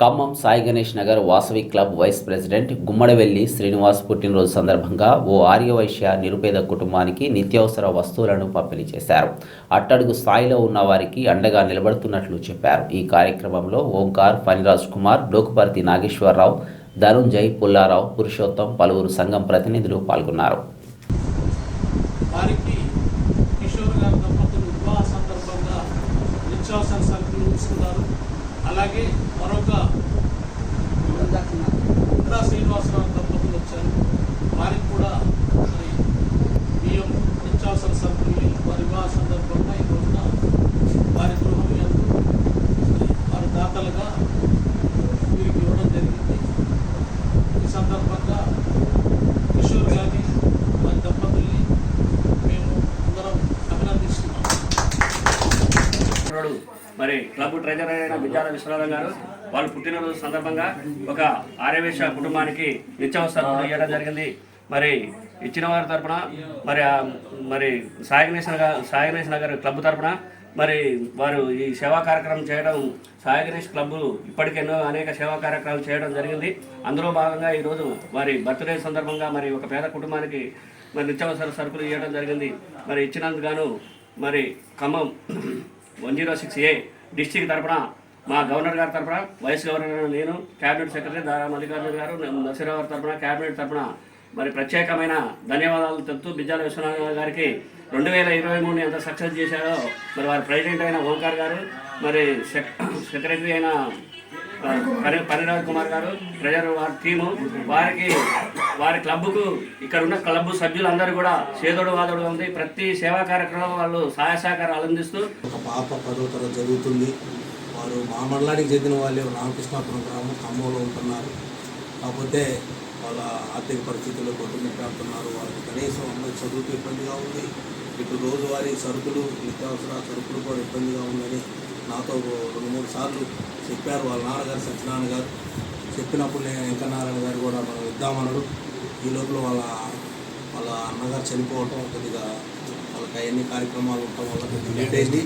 Khammam Sai Ganesh Nagar Vasavi club vice president Gummadavelli Srinivas పుట్టినరోజు సందర్భంగా ఓ ఆర్యవైశ్య నిరుపేద కుటుంబానికి నిత్యావసర వస్తువులను పంపిణీ చేశారు. అట్టడుగు స్థాయిలో ఉన్న వారికి అండగా నిలబడుతున్నట్లు చెప్పారు. ఈ కార్యక్రమంలో ఓంకార్ ఫణిరాజ్ కుమార్ డోకుపర్తి నాగేశ్వరరావు ధనుంజయ్ పుల్లారావు పురుషోత్తం పలువురు సంఘం ప్రతినిధులు పాల్గొన్నారు. వారికి కిషోర్ గారి దంపతులు వివాహ సందర్భంగా నిత్యావసర సరుకులు ఇస్తున్నారు. అలాగే మరొక ఉండ్రా శ్రీనివాసరావు దంపతులు వచ్చారు వారికి కూడా మరి బియ్యం నిత్యావసర సరుకులు వారి వివాహ సందర్భంగా ఈ రోజున వారి గృహం యందు మరి వారి దాతలుగా వీరికి ఇవ్వడం జరిగింది ఈ సందర్భంగా కిషోర్ గారిని వారి దంపతుల్ని మేము అందరం అభినందిస్తున్నాం కుర్రాడు మరి క్లబ్ ట్రెజరర్ అయిన విద్యాల విశ్వనాథం గారు వాళ్ళు పుట్టినరోజు సందర్భంగా ఒక ఆర్యవేశ కుటుంబానికి నిత్యావసరాలు ఇవ్వడం జరిగింది. మరి ఇచ్చిన వారి తరపున మరి మరి సాయి గణేష్ నగర్ సాయి నగర్ క్లబ్ తరపున మరి వారు ఈ సేవా కార్యక్రమం చేయడం సాయి గణేష్ క్లబ్ ఇప్పటికెన్నో అనేక సేవా కార్యక్రమాలు చేయడం జరిగింది. అందులో భాగంగా ఈరోజు వారి బర్త్డే సందర్భంగా మరి ఒక పేద కుటుంబానికి మరి నిత్యావసర సరుకులు ఇవ్వడం జరిగింది. మరి ఇచ్చినందుకు గాను మరి Khammam one zero six A district తరపున మా గవర్నర్ గారి తరఫున వైస్ గవర్నర్ నేను క్యాబినెట్ సెక్రటరీ దారా మల్లికార్జున గారు నరసింహరావు గారి తరఫున క్యాబినెట్ తరఫున మరి ప్రత్యేకమైన ధన్యవాదాలు తెలుపుతూ బిజ్జాల విశ్వనాథ గారికి రెండు వేల ఇరవై మూడు ఎంత సక్సెస్ చేశారో మరి వారి ప్రెసిడెంట్ అయిన ఓంకార్ గారు మరి సెక్రటరీ అయిన ఆ, కుమార్ గారు ట్రెజర్ వారి టీము వారికి వారి క్లబ్కు ఇక్కడ ఉన్న క్లబ్ సభ్యులందరూ కూడా చేదోడు వాదోడు ఉంది. ప్రతి సేవా కార్యక్రమం వాళ్ళు సహాయ సహకారాలు అందిస్తూ ఒక పాప పదో తరగతి జరుగుతుంది. వారు మా మండలానికి చెందిన వాళ్ళే రామకృష్ణాపురం గ్రామం ఖమ్మంలో ఉంటున్నారు. కాకపోతే వాళ్ళ ఆర్థిక పరిస్థితుల్లో కొట్టుమిట్టాడుతున్నారు వాళ్ళకి కనీసం అమ్మాయి చదువుకు ఇబ్బందిగా ఉంది. ఇప్పుడు రోజువారీ సరుకులు నిత్యావసర సరుకులు కూడా ఇబ్బందిగా ఉందని నాతో రెండు మూడు సార్లు చెప్పారు వాళ్ళ నాన్నగారు సత్యనారాయణ గారు. చెప్పినప్పుడు నేను వెంకనారాయణ గారు కూడా మనం ఇద్దామన్నాడు. ఈ లోపల వాళ్ళ వాళ్ళ అన్నగారు చనిపోవటం కొద్దిగా వాళ్ళకి అవన్నీ కార్యక్రమాలు ఉండటం వల్ల కొద్దిగా లేట్ అయింది.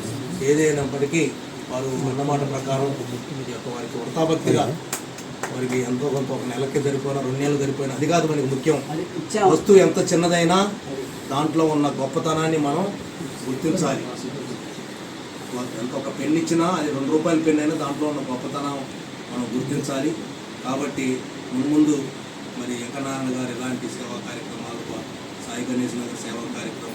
ఏదైనప్పటికీ వారు అన్నమాట ప్రకారం ఈ యొక్క వారికి వృతాభక్తిగా వారికి ఎంతో కొంత ఒక నెలకి సరిపోయినా రెండు నెలలు సరిపోయినా అది కాదు మనకి ముఖ్యం. వస్తువు ఎంత చిన్నదైనా దాంట్లో ఉన్న గొప్పతనాన్ని మనం గుర్తించాలి. ఎంత ఒక పెన్ ఇచ్చినా అది రెండు రూపాయల పెన్ అయినా దాంట్లో ఉన్న గొప్పతనం మనం గుర్తించాలి. కాబట్టి ముందు మరి వెంకనారాయణ గారు ఎలాంటి సేవా కార్యక్రమాలు సాయి గణేష్ నగర్ సేవా కార్యక్రమం